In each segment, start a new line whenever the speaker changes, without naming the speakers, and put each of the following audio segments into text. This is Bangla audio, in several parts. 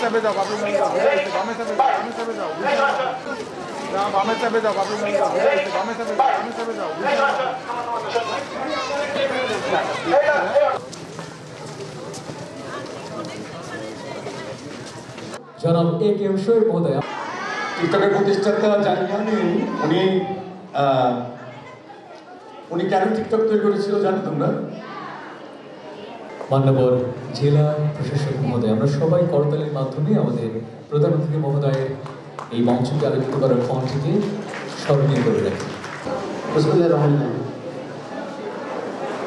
잡에다 밥을 먹는다. 남의 잡에다 남의 잡에다 야 남의 잡에다 밥을 먹는다. 남의 잡에다 남의 잡에다
জনাব এ কে এম মহোদয়।
টিকটকের প্রতিষ্ঠাতা জানি জানি উনি আহ, উনি কেন টিকটক তৈরি করেছিল জানো তোমরা?
মান্যবর জেলা প্রশাসক মহোদয় আমরা সবাই করতালির মাধ্যমে আমাদের প্রধান অতিথি মহোদয়ের এই মঞ্চকে আলোকিত করার ফন্টটিকে স্মরণীয় করে রাখি।
রহমান।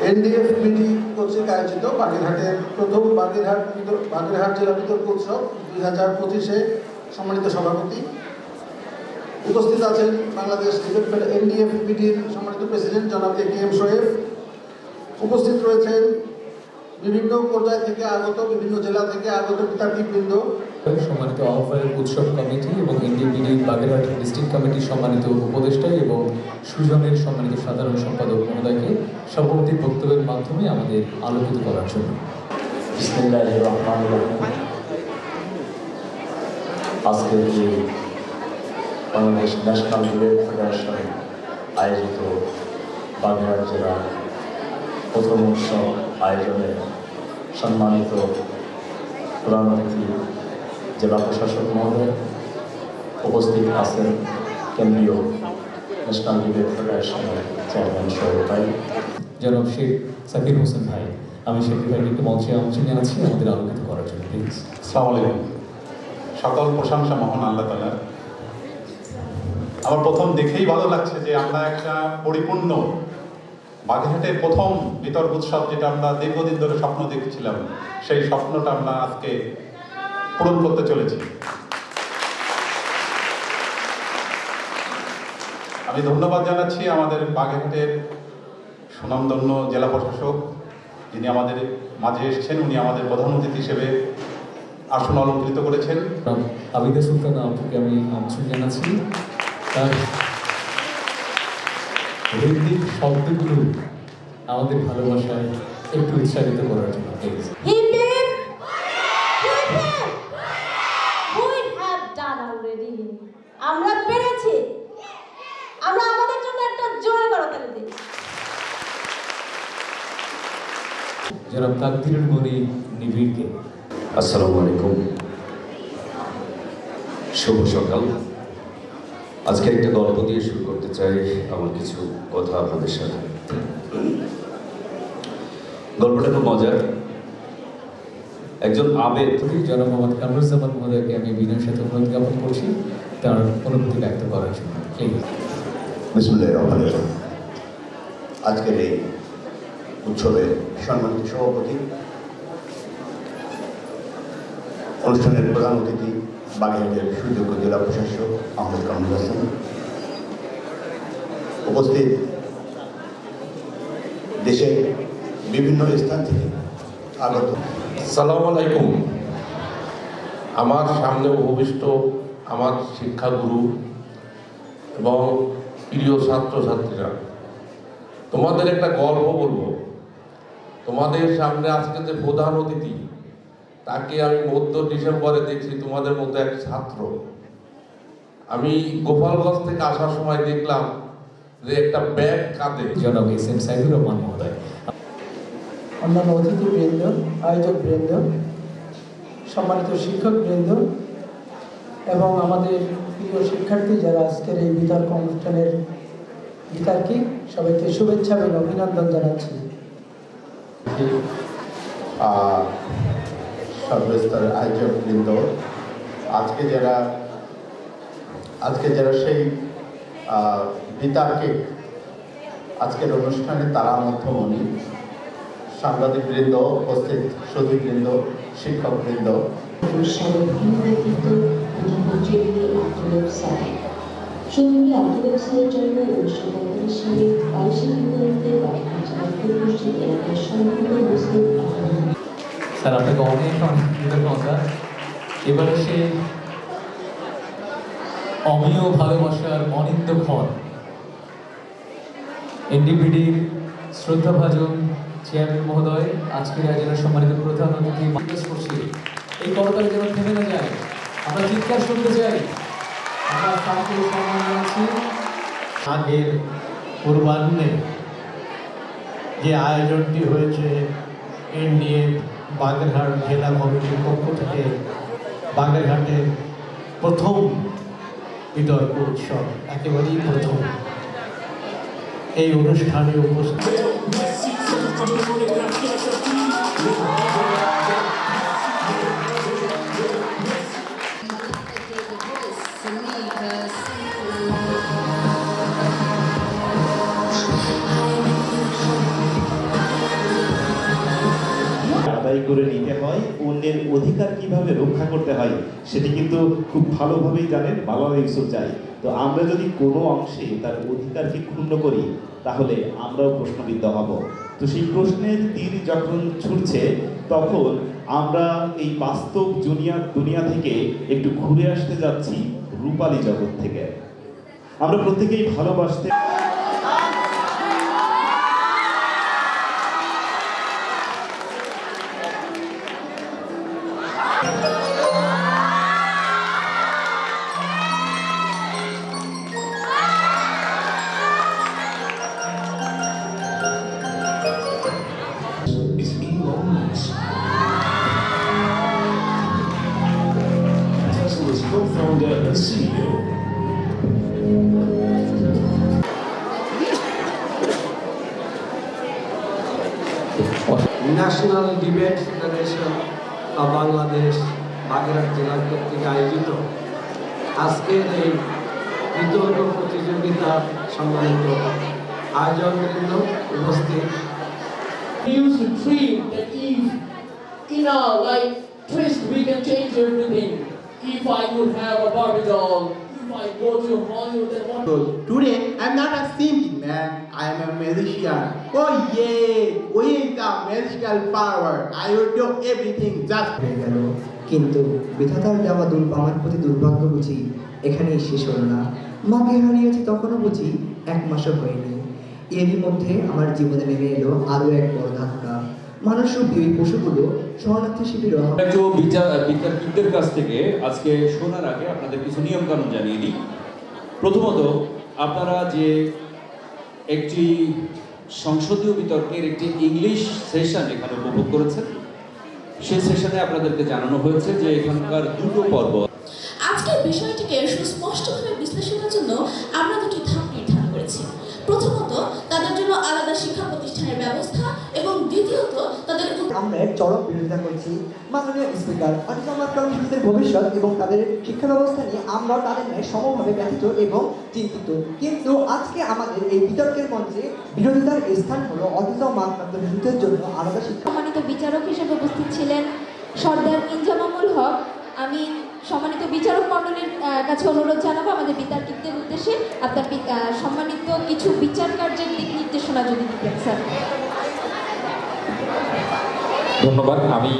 এনডিএফ মিটি কর্তৃক আয়োজিত বাগেরহাটের প্রথম বাগেরহাট বাগেরহাট জেলা বিতর্ক উৎসব দুই হাজার পঁচিশে সম্মানিত সভাপতি। উপস্থিত আছেন বাংলাদেশ ডিভেলপমেন্ট এনডিএফ মিটির সম্মানিত প্রেসিডেন্ট জনাব এ কে এম উপস্থিত রয়েছেন বিভিন্ন পর্যায় থেকে আগত বিভিন্ন জেলা থেকে আগত বিদ্যার্থীবৃন্দ।
সম্মানিত আহ্বায়ক উৎসব কমিটি এবং এনডিপিডি বাগেরহাট ডিস্ট্রিক্ট কমিটির সম্মানিত উপদেষ্টা এবং সুজনের সম্মানিত সাধারণ সম্পাদক মহোদয়কে সভাপতির বক্তব্যের মাধ্যমে আমাদের আলোকিত করার জন্য।
আজকের যে বাংলাদেশ ন্যাশনাল ফেডারেশন আয়োজিত বাগেরহাট জেলা প্রথম উৎসব আয়োজনে সম্মানিত প্রধান অতিথি জেলা প্রশাসক মহোদয় উপস্থিত আছেন কেন্দ্রীয় ন্যাশনাল ডিবেট ফেডারেশনের চেয়ারম্যান সোহেল ভাই।
জনাব শেখ সাকির হোসেন ভাই, আমি শেখ ভাইকে একটু মঞ্চে আমন্ত্রণ জানাচ্ছি, আমাদের আলোকিত করার জন্য প্লিজ
সকল প্রশংসা মহান আল্লাহ তালা আমার প্রথম দেখেই ভালো লাগছে যে আমরা একটা পরিপূর্ণ বাগেরহাটের প্রথম বিতর্ক উৎসব যেটা আমরা দীর্ঘদিন ধরে স্বপ্ন দেখেছিলাম, সেই স্বপ্নটা আমরা আজকে পূরণ করতে চলেছি। আমি ধন্যবাদ জানাচ্ছি আমাদের বাগেরহাটের সুনামধন্য জেলা প্রশাসক যিনি আমাদের মাঝে এসেছেন উনি আমাদের প্রধান অতিথি হিসেবে আসন অলঙ্কৃত করেছেন।
আবিদা সুলতান আপুকে আমি আমন্ত্রণ জানাচ্ছি। তার শব্দগুলো আমাদের ভালোবাসায় একটু উৎসাহিত করার জন্য please
Hip hip! Hip hip! We have done already. আমরা পেরেছি আমরা আমাদের জন্য একটা জোরে করতালি দিই
জনাব তাকদিরুল গনি নিবিড়কে।
আসসালামু আলাইকুম। শুভ সকাল। আজকে একটা গল্প দিয়ে শুরু করতে চাই, আমার কিছু কথা আপনাদের সাথে। গল্পটা খুব মজার। একজন আবেদ
জনাব মোহাম্মদ কামরুজ্জামান মহোদয়কে আমি বিনয়ের সাথে অনুরোধ জ্ঞাপন করছি, তার অনুভূতি ব্যক্ত করার জন্য।
আজকের এই উৎসবের সম্মানিত সভাপতি, অনুষ্ঠানের প্রধান অতিথি, বাগেরহাটের সুযোগ্য জেলা প্রশাসক আহমেদ কামরুল হাসান। উপস্থিত দেশের বিভিন্ন স্থান থেকে আগত।
সালাম আলাইকুম। আমার সামনে উপবিষ্ট আমার শিক্ষাগুরু এবং প্রিয় ছাত্রছাত্রীরা, তোমাদের একটা গল্প বলব। তোমাদের সামনে আজকে যে প্রধান অতিথি তাকে আমি মধ্য ডিসেম্বরে দেখছি তোমাদের মধ্যে এক ছাত্র। আমি গোপালগঞ্জ থেকে আসার সময় দেখলাম যে একটা ব্যাগ কাঁধে।
জনাব এস এম সাইদুর রহমান মহোদয়।
অন্যান্য অতিথিবৃন্দ আয়োজকবৃন্দ সম্মানিত শিক্ষকবৃন্দ এবং আমাদের প্রিয় শিক্ষার্থী যারা আজকের এই বিতর্ক অনুষ্ঠানের বিতর্কী সবাইকে শুভেচ্ছা এবং অভিনন্দন জানাচ্ছি।
আহ, সর্বস্তরের আয়োজক বৃন্দ আজকে যারা আজকে যারা সেই আহ, বিতার্কে আজকের অনুষ্ঠানে তারা মধ্যমণি সাংবাদিক বৃন্দ উপস্থিত সুধীবৃন্দ শিক্ষক বৃন্দ
সঙ্গী আব্দুল জন্য উনিশশো পঁয়তাল্লিশ সালে বাইশে
স্যার, আপনাকে অনেক অনেক কৃতজ্ঞতা এবারে সে অমীয় ভালোবাসার অনিন্দক্ষণ এনডিপিডির শ্রদ্ধাভাজন চেয়ারম্যান মহোদয়, আজকের আয়োজনের সম্মানিত প্রধান অতিথি রিকোয়েস্ট করছি। এই করতালি যেন থেমে না যায়, আমরা চিৎকার শুনতে চাই। আমরা জানাচ্ছি।
আগের পূর্বাহ্নে যে আয়োজনটি হয়েছে এনডিএ বাগেরহাট জেলা কমিটির পক্ষ থেকে বাগেরহাটের প্রথম বিতর্ক উৎসব, একেবারেই প্রথম। এই অনুষ্ঠানে উপস্থিত
করে নিতে হয়, অন্যের অধিকার কীভাবে রক্ষা করতে হয়, সেটি কিন্তু খুব ভালোভাবেই জানেন মালানা ইউসুফ জাই। তো আমরা যদি কোনো অংশে তার অধিকারকে ক্ষুণ্ণ করি, তাহলে আমরাও প্রশ্নবিদ্ধ হব। তো সেই প্রশ্নের তীর যখন ছুটছে, তখন আমরা এই বাস্তব দুনিয়া দুনিয়া থেকে একটু ঘুরে আসতে যাচ্ছি রূপালী জগৎ থেকে। আমরা প্রত্যেকেই ভালোবাসতে
ডিবেট ফেডারেশন বা বাংলাদেশ বাগেরহাট জেলা কর্তৃক আয়োজিত আজকের এই বিতর্ক প্রতিযোগিতা সম্মানিত আয়োজকবৃন্দ উপস্থিত
used to dream that if in our life twist we can change everything. If I could have a Barbie doll, I go to Hollywood and what
So today I'm not a simple man, I am a magician. Oh yeah, with the magical power, I will do everything just
হয়ে কিন্তু বিধাতার দেওয়া দুর্ভ আমার প্রতি দুর্ভাগ্য বুঝি এখানেই শেষ হলো না মাকে হারিয়েছি তখনও বুঝি এক মাসও হয়নি এরই মধ্যে আমার জীবনে নেমে এলো আরও এক বড় ধাক্কা মানুষরূপী ওই পশুগুলো শরণার্থী
একটু বিচার বিতর্কিতদের কাছ থেকে আজকে শোনার আগে আপনাদের কিছু নিয়ম কানুন জানিয়ে দিই। প্রথমত আপনারা যে একটি সংসদীয় বিতর্কের একটি ইংলিশ সেশন এখানে উপভোগ করেছেন সেই সেশনে আপনাদেরকে জানানো হয়েছে যে এখানকার দুটো পর্ব।
আজকের বিষয়টিকে সুস্পষ্টভাবে বিশ্লেষণের জন্য আমরা দুটি ধাপ নির্ধারণ করেছি। প্রথমত তাদের জন্য আলাদা শিক্ষা
আমরা চরম বিরোধিতা করছি। মাননীয় স্পিকার অনেক আমার কর্মসূচিদের ভবিষ্যৎ এবং তাদের শিক্ষা ব্যবস্থা নিয়ে আমরা তাদের ন্যায় সমভাবে ব্যথিত এবং চিন্তিত। কিন্তু আজকে আমাদের এই বিতর্কের মঞ্চে বিরোধিতার স্থান হলো অতীত মানকান্ত শিশুদের জন্য আলাদা শিক্ষা।
সম্মানিত বিচারক হিসেবে উপস্থিত ছিলেন সর্দার ইনজামামুল হক। আমি সম্মানিত বিচারক মণ্ডলীর কাছে অনুরোধ জানাব আমাদের বিতার্কিকদের উদ্দেশ্যে। আপনার সম্মানিত কিছু বিচার কার্যের দিক নির্দেশনা যদি দিতেন, স্যার।
ধন্যবাদ। আমি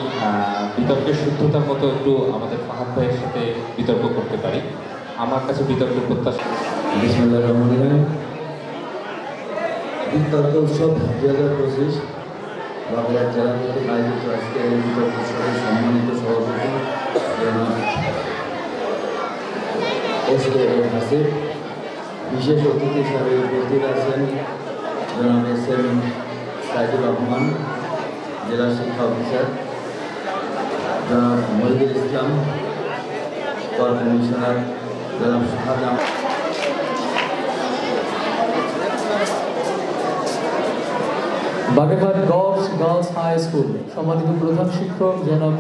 বিতর্কের শুদ্ধতার মতো একটু আমাদের ফাহাদ ভাইয়ের সাথে বিতর্ক করতে পারি। আমার কাছে বিতর্কের প্রত্যাশা
বিতর্ক উৎসব দুই হাজার পঁচিশ। বাগেরহাট জেলা কর্তৃক আয়োজিত আজকে এই বিতর্ক উৎসবের সম্মানিত সভাপতি এস কে এম হাসিব। বিশেষ অতিথি হিসাবে উপস্থিত আছেন জনাব এস এম সাইদুর রহমান। জেলা শিক্ষা অফিসার, জনাব মহিদুল ইসলাম কমিশনার জনাব Shahjahan
Bagerhat Government Girls High School, সম্মানিত প্রধান শিক্ষক জনাব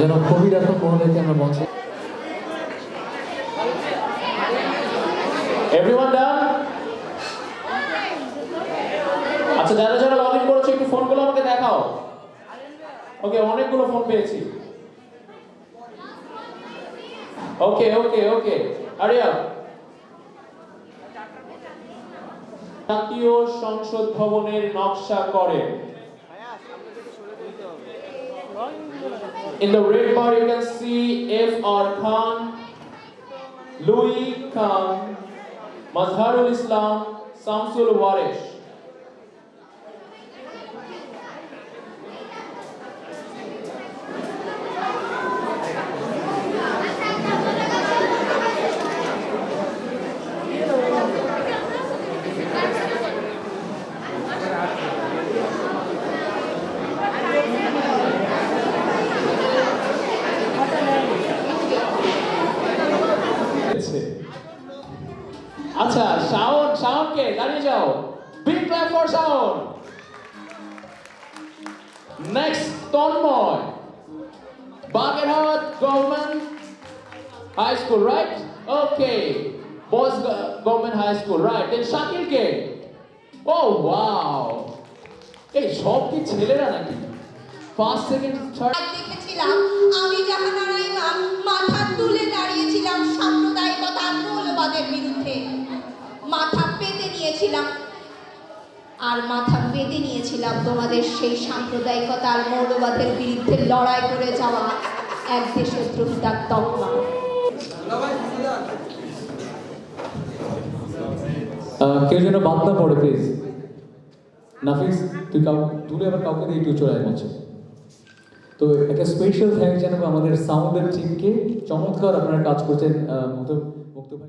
জনাব কবির এখন মহোদয়কে আমরা মঞ্চে
আচ্ছা যারা যারা লগ ইন করেছ একটু ফোনগুলো আমাকে দেখাও ওকে অনেকগুলো ফোন পেয়েছি ওকে ওকে ওকে আরিয়া জাতীয় সংসদ ভবনের নকশা করেন In the red bar you can see F.R. Khan, Louis Khan, Mazharul Islam, Samsul Waresh. For sound. Next, Tonmoy. Bagerhat Government High School, right? Okay. Boys Go- Government High School, right? Then Shakil K. Oh, wow. এই সব কি ছেলেরা নাকি ফার্স্ট সেকেন্ড থার্ড
দেখেছিলাম আমি জাহানারা ইমাম মাথা তুলে দাঁড়িয়েছিলাম সাম্প্রদায়িকতার মৌলবাদের বিরুদ্ধে মাথা পেতে নিয়েছিলাম আর মাথা পেতে নিয়েছিলাম তোমাদের সেই সাম্প্রদায়িকতার মৌলবাদের বিরুদ্ধে লড়াই করে যাওয়া এক দেশদ্রোহিতার তকমা।
কেউ যেন বাদ না পড়ে প্লিজ নাফিস, তুই কাউ দূরে আবার কাউকে দিয়ে একটু চলে আয় তো একটা স্পেশাল থ্যাঙ্ক জানাব আমাদের সাউন্ডের টিমকে চমৎকার আপনারা কাজ করছেন মুক্ত মুক্ত ভাই।